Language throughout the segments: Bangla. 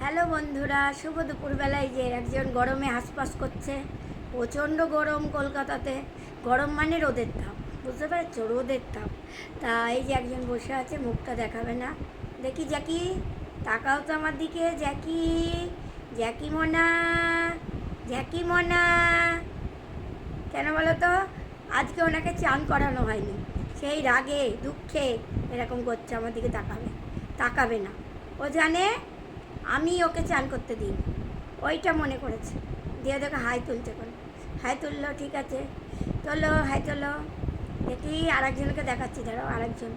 হ্যালো বন্ধুরা, শুভ দুপুরবেলায় যে একজন গরমে হাসপাস করছে, প্রচণ্ড গরম কলকাতাতে। গরম মানে রোদের তাপ, বুঝতে পারছ? রোদের তাপ। তা এই যে একজন বসে আছে, মুখটা দেখাবে না। দেখি জ্যাকি, তাকাও তো আমার দিকে, জ্যাকি জ্যাকি মনা জ্যাকি মনা। কেন বলো তো? আজকে ওনাকে চান করানো হয়নি। সেই রাগে, দুঃখে এরকম করছে, আমার দিকে তাকাবে তাকাবে না। ও জানে আমি ওকে চান করতে দিই। ওইটা মনে করেছে। দিয়ে দেখো হাই তুলছে কোন হাই তুললো, ঠিক আছে। তোলো, হাই তোলো। দেখি আরেকজনকে দেখাচ্ছি দাঁড়াও আরেকজন।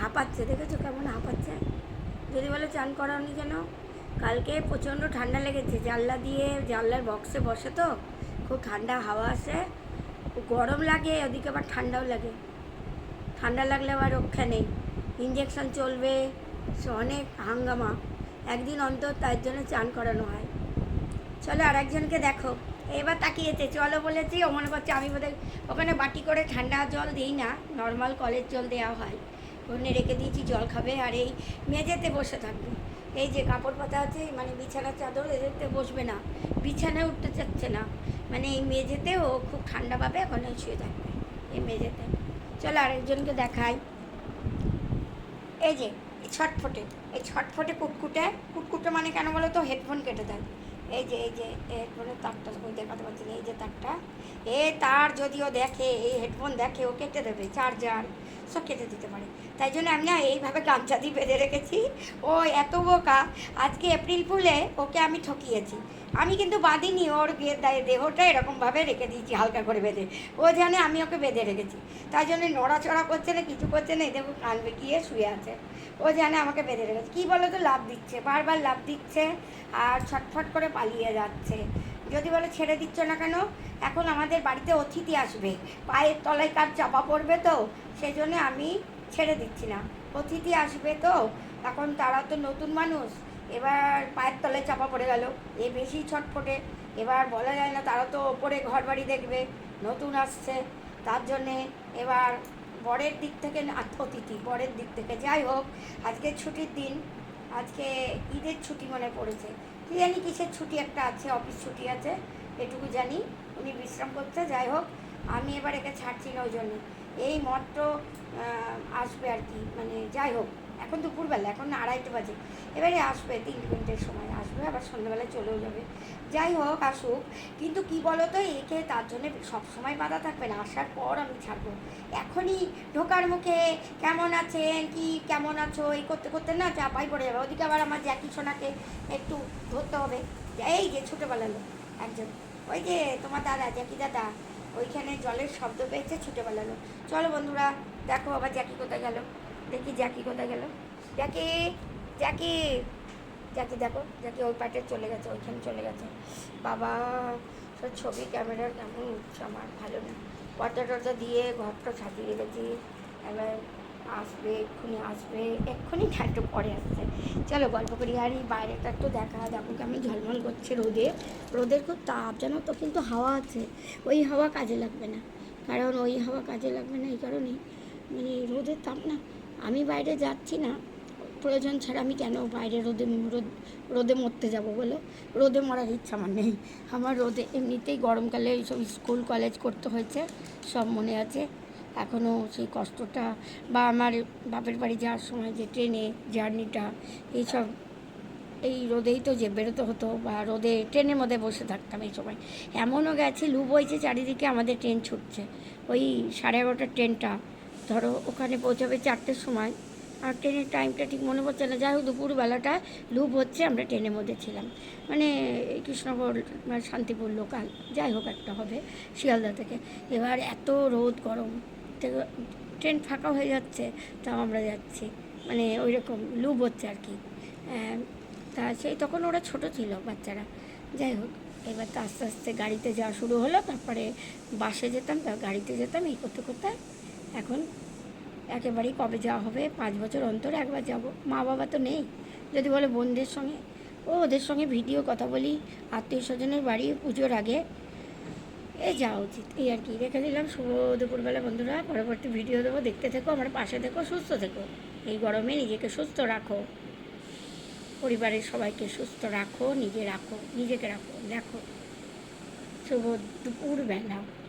হাঁপাচ্ছে, দেখেছ কেমন হাঁপাচ্ছে? যদি বলো চান করাওনি যেন। কালকে প্রচণ্ড ঠান্ডা লেগেছে, জানলা দিয়ে জানলার বক্সে বসে তো, খুব ঠান্ডা হাওয়া আসে। গরম লাগে, ওদিকে আবার ঠান্ডাও লাগে। ঠান্ডা লাগলে আবার রক্ষা নেই। ইঞ্জেকশন চলবে, অনেক হাঙ্গামা। একদিন অন্তর তার জন্য চান করানো হয়। চলো আর একজনকে দেখো। এবার তাকিয়েছে। চলো বলেছি, ও মনে করছে আমি বোধহয় ওখানে বাটি করে ঠান্ডা জল দিই না নর্মাল কলের জল দেওয়া হয়। ওখানে রেখে দিয়েছি, জল খাবে, আর এই মেঝেতে বসে থাকবে। এই যে কাপড় পাতা আছে মানে বিছানার চাদর, এদেরতে বসবে না। বিছানায় উঠতে চাচ্ছে না। মানে এই মেঝেতে ও খুব ঠান্ডা পাবে ওখানে শুয়ে থাকবে। এই মেঝেতে। চলো আরেকজনকে দেখাই। এই যে ছটফটে। এই ছটফটে কুটকুটে কুটকুটে মানে কেন বলো তো হেডফোন কেটে দেয়। এই যে এই যে হেডফোনের তারটা ওই দেখাতে পারছি এই যে তারটা। এ তার যদিও দেখে, এই হেডফোন দেখে, ও কেটে দেবে চার্জার সব কেটে দিতে পারে। তাই জন্য আমি না এইভাবে গামছা দিয়ে বেঁধে রেখেছি। ও এত বোকা, আজকে এপ্রিল ফুলে ওকে আমি ঠকিয়েছি। আমি কিন্তু বাঁধিনি, ওর দেহটা এরকমভাবে রেখে দিয়েছি, হালকা করে বেঁধে। ও জানে আমি ওকে বেঁধে রেখেছি। তাই জন্য নড়াচড়া করছে না, কিছু করছে না, এই দেখো কান বেঁকিয়ে শুয়ে আছে। ও জানে আমাকে বেঁধে রেখেছে। কী বলো তো লাভ দিচ্ছে, বারবার লাভ দিচ্ছে আর ছটফট করে পালিয়ে যাচ্ছে। যদি বলে ছেড়ে দিচ্ছ না কেন? এখন আমাদের বাড়িতে অতিথি আসবে। পায়ের তলায় কার চাপা পড়বে তো? সেই জন্য আমি ছেড়ে দিচ্ছি না। অতিথি আসবে তো? এখন তারা তো নতুন মানুষ। এবার পায়ের তলায় চাপা পড়ে গেল। এ বেশি ছটফটে। এবার বলা যায় না তারা তো ওপরে ঘর বাড়ি দেখবে। নতুন আসছে। তার জন্যে এবার বরের দিক থেকে অতিথি, বরের দিক থেকে। যাই হোক, আজকে ছুটির দিন। আজকে ঈদের ছুটি মনে পড়েছে। কি জানি কিসের ছুটি একটা আছে, অফিস ছুটি আছে, এটুকু জানি। উনি বিশ্রাম করছে যাই হোক, আমি এবার একে ছাড়ছি না ওই জন্য। এই মত তো আসবে আর কি মানে যাই হোক। এখন দুপুরবেলা, এখন আড়াইটে বাজে। এবারে আসবে, তিন মিনিটের সময় আসবে, আবার সন্ধ্যাবেলায় চলেও যাবে। যাই হোক, আসুক। কিন্তু কি বলো তো একে তার জন্য সবসময় বাধা থাকবে না। আসার পর আমি ছাড়বো। এখনই ঢোকার মুখে, কেমন আছেন, কি, কেমন আছো, এই করতে করতে না চাপাই পড়ে যাবে। ওদিকে আবার আমার জ্যাকি সোনাকে একটু ধরতে হবে। এই যে ছোটোবেলা লোক, একজন। ওই যে তোমার দাদা, জ্যাকি দাদা, ওইখানে জলের শব্দ পেয়েছে ছুটে বেলালো চলো বন্ধুরা, দেখো আবার জ্যাকি কোথায় গেল। দেখি জ্যাকি কোথায় গেল। জ্যাকি জ্যাকি জ্যাকি দেখো, জ্যাকি ওই পাটে চলে গেছে, ওইখানে চলে গেছে। বাবা, সব ছবি ক্যামেরার কেমন উঠছে আমার ভালো না। পর্দা টর্দা দিয়ে ঘরটা সাজিয়ে রেখেছি। এবার আসবে, এক্ষুনি আসবে, এক্ষুনি একটু পরে আসছে। চলো গল্প করি, আর এই বাইরেটা একটু দেখা, দেখো কেমন ঝলমল করছে রোদে। রোদের খুব তাপ, জানো তো, কিন্তু হাওয়া আছে। ওই হাওয়া কাজে লাগবে না। কারণ ওই হাওয়া কাজে লাগবে না, এই কারণেই। মানে রোদের তাপ না আমি বাইরে যাচ্ছি না। প্রয়োজন ছাড়া আমি কেন বাইরে রোদে রোদ, রোদে মরতে যাব বলো? রোদে মরার ইচ্ছা আমার নেই। আমার রোদে এমনিতেই গরমকালে এইসব স্কুল, কলেজ করতে হয়েছে, সব মনে আছে। এখনও সেই কষ্টটা বা আমার বাপের বাড়ি যাওয়ার সময় যে ট্রেনে, জার্নিটা, এইসব, এই রোদেই তো যে বেরোতে হতো বা রোদে ট্রেনের মধ্যে বসে থাকতাম এই সময়। এমনও গেছে, লু বইছে চারিদিকে আমাদের ট্রেন ছুটছে। ওই সাড়ে এগারোটার ট্রেনটা ধরো, ওখানে পৌঁছাবে চারটের সময়। আর ট্রেনের টাইমটা ঠিক মনে পড়ছে না। যাই হোক দুপুরবেলাটা লুপ হচ্ছে, আমরা ট্রেনের মধ্যে ছিলাম। মানে এই কৃষ্ণগড় মানে শান্তিপুর লোকাল যাই হোক একটা হবে শিয়ালদা থেকে। এবার এত রোদ, গরম ট্রেন ফাঁকা হয়ে যাচ্ছে, তাও আমরা যাচ্ছি। মানে ওই রকম লুপ হচ্ছে আর কি। তা সেই তখন ওরা ছোট ছিল বাচ্চারা। যাই হোক, এবার তো আস্তে আস্তে গাড়িতে যাওয়া শুরু হলো। তারপরে বাসে যেতাম, তা গাড়িতে যেতাম, এই করতে করতে এখন একেবারেই কবে যাওয়া হবে? পাঁচ বছর অন্তর একবার যাব। মা বাবা তো নেই। যদি বলে বোনদের সঙ্গে, ও ওদের সঙ্গে ভিডিও কথা বলি আত্মীয় স্বজনের বাড়ি, পুজোর আগে। এ যাওয়া উচিত। এই আর কি। রেখে দিলাম। শুভ দুপুরবেলা বন্ধুরা। পরবর্তী ভিডিও দেবো। দেখতে থেকো, আমার পাশে থেকো, সুস্থ থেকো। এই গরমে নিজেকে সুস্থ রাখো। পরিবারের সবাইকে সুস্থ রাখো, নিজে রাখো, নিজেকে রাখো। দেখো, শুভ দুপুরবেলা।